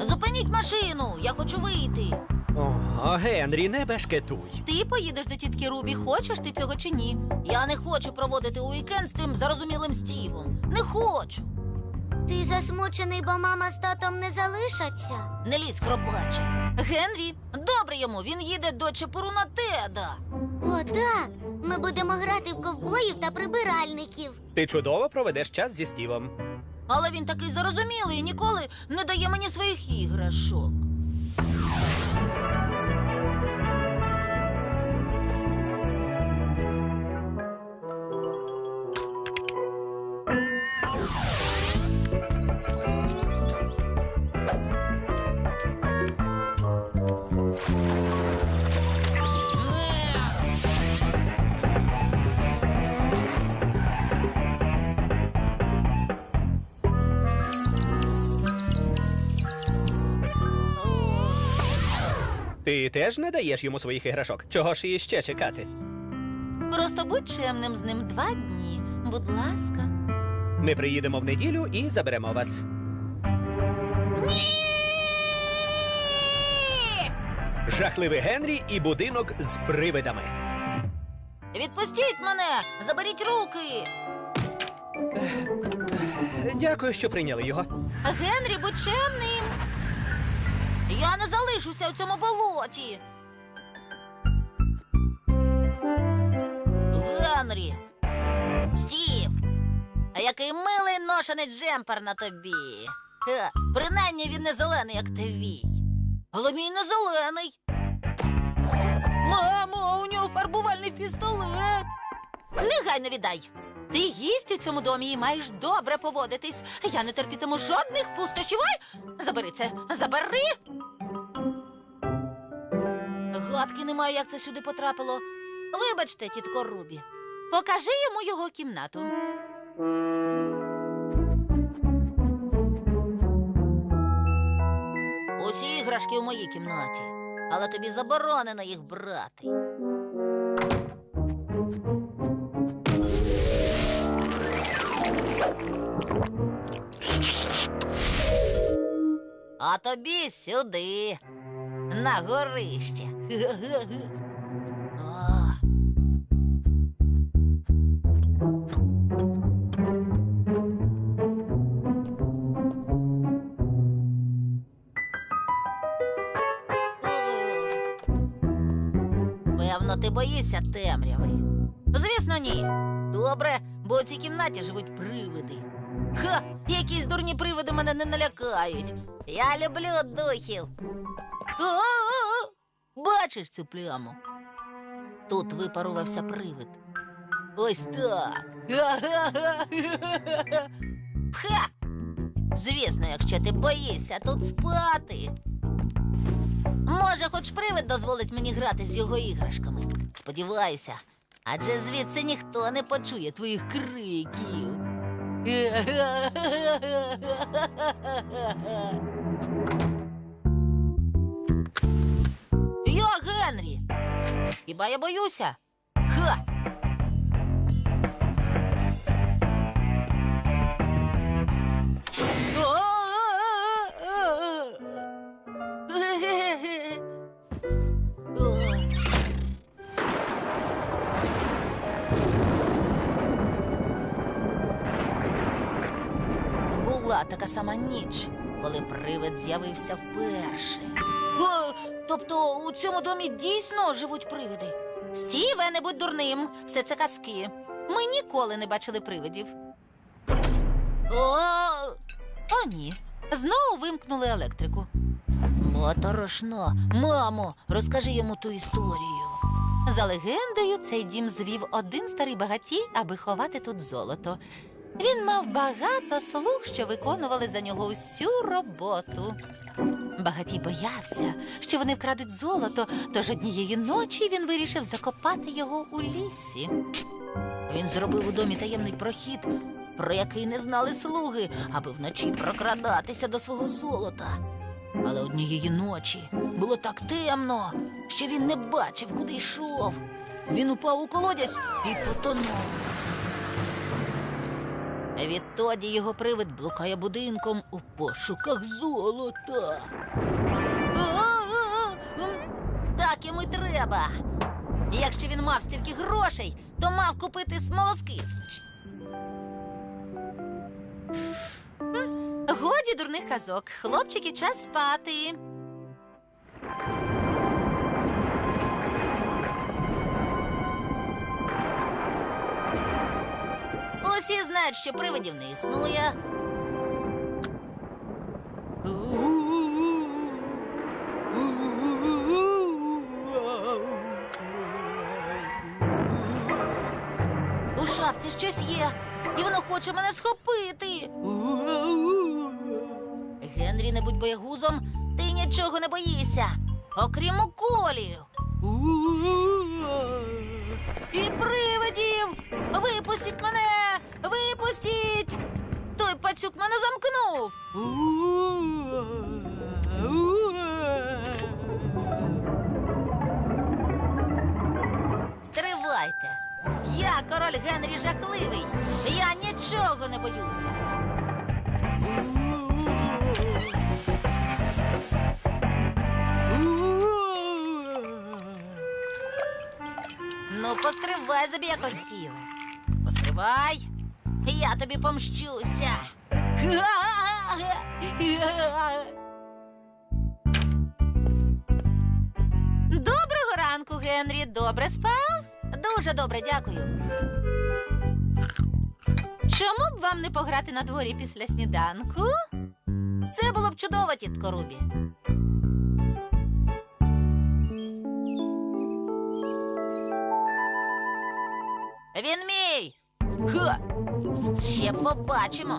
Зупиніть машину, я хочу вийти. О, Генрі, не бешкетуй. Ти поїдеш до тітки Рубі, хочеш ти цього чи ні? Я не хочу проводити уікенд з тим зарозумілим Стівом. Не хочу. Ти засмучений, бо мама з татом не залишаться. Не лізь, кробаче. Генрі, добре йому, він їде до Чепуруна Теда. О, так. Ми будемо грати в ковбоїв та прибиральників. Ти чудово проведеш час зі Стівом. Але він такий зарозумілий і ніколи не дає мені своїх іграшок. Ти теж не даєш йому своїх іграшок. Чого ж її ще чекати? Просто будь чемним з ним два дні. Будь ласка. Ми приїдемо в неділю і заберемо вас. Жахливий Генрі і будинок з привидами. Відпустіть мене! Заберіть руки! Дякую, що прийняли його. Генрі, будь чемним! Я не залишуся у цьому болоті. Генрі! Стів! А який милий ношений джемпер на тобі. Ха, принаймні він не зелений, як твій. Але мій не зелений. Мамо, у нього фарбувальний пістолет. Негайно віддай. Ти гість у цьому домі і маєш добре поводитись. Я не терпітиму жодних пустощів. Ай! Забери це, забери. Гадки не маю, як це сюди потрапило. Вибачте, тітко Рубі. Покажи йому його кімнату. Усі іграшки в моїй кімнаті, але тобі заборонено їх брати. А тобі сюди, на горище. Певно, ти боїшся темряви. Звісно, ні. Добре, бо у цій кімнаті живуть привиди. Ха, якісь дурні привиди мене не налякають. Я люблю духів. А-а-а! Бачиш цю пляму? Тут випарувався привид. Ось так. Ха! Звісно, якщо ти боїшся тут спати. Може, хоч привид дозволить мені грати з його іграшками. Сподіваюся, адже звідси ніхто не почує твоїх криків. Я Генрі. Хіба я боюся? Ха! Була така сама ніч, коли привид з'явився вперше. О, тобто у цьому домі дійсно живуть привиди. Стіве, не будь дурним, все це казки. Ми ніколи не бачили привидів. О, о ні. Знову вимкнули електрику. Моторошно. Мамо, розкажи йому ту історію. За легендою, цей дім звів один старий багатій, аби ховати тут золото. Він мав багато слуг, що виконували за нього усю роботу. Багатій боявся, що вони вкрадуть золото, тож однієї ночі він вирішив закопати його у лісі. Він зробив у домі таємний прохід, про який не знали слуги, аби вночі прокрадатися до свого золота. Але однієї ночі було так темно, що він не бачив, куди йшов. Він упав у колодязь і потонув. Відтоді його привид блукає будинком у пошуках золота. Так йому й треба. Якщо він мав стільки грошей, то мав купити смолоскип. М, Годі дурних казок. Хлопчики, час спати. Усі знають, що привидів не існує. У шафці щось є, і воно хоче мене схопити. Генрі, не будь боягузом, ти нічого не боїшся, окрім уколів. І привидів! Випустіть мене! Випустіть! Той пацюк мене замкнув. Стривайте! Я король Генрі жахливий. Я нічого не боюся. Ну, постривай, забіякостіве. Постривай. Я тобі помщуся. Доброго ранку, Генрі. Добре спав? Дуже добре, дякую. Чому б вам не пограти на дворі після сніданку? Це було б чудово, тітко Рубі. Він мій. Ха! Ще побачимо.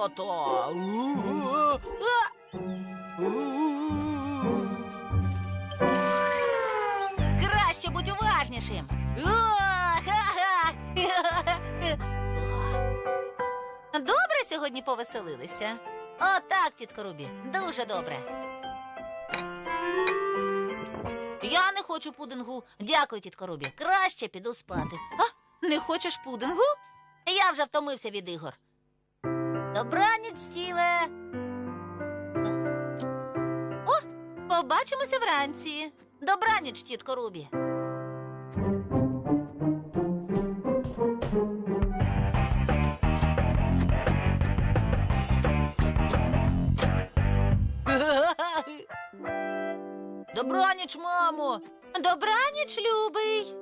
Золото? Краще будь уважнішим. Добре сьогодні повеселилися. О, так, тітко Рубі, дуже добре. Я не хочу пудингу. Дякую, тітко Рубі. Краще піду спати. А, не хочеш пудингу? Я вже втомився від ігор. Добраніч, Стіве. О, побачимося вранці. Добраніч, тітко Рубі. Добраніч, мамо. Добраніч, любий.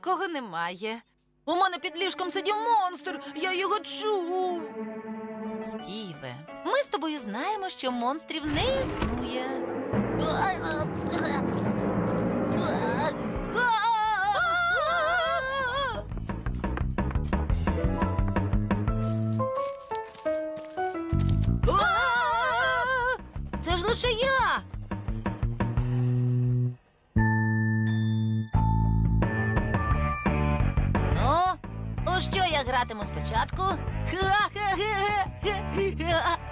нікого немає. У мене під ліжком сидів монстр, я його чув. Стіве, ми з тобою знаємо, що монстрів не існує. Це ж лише я гратиму спочатку? Ха-ха-ха-ха-ха-ха.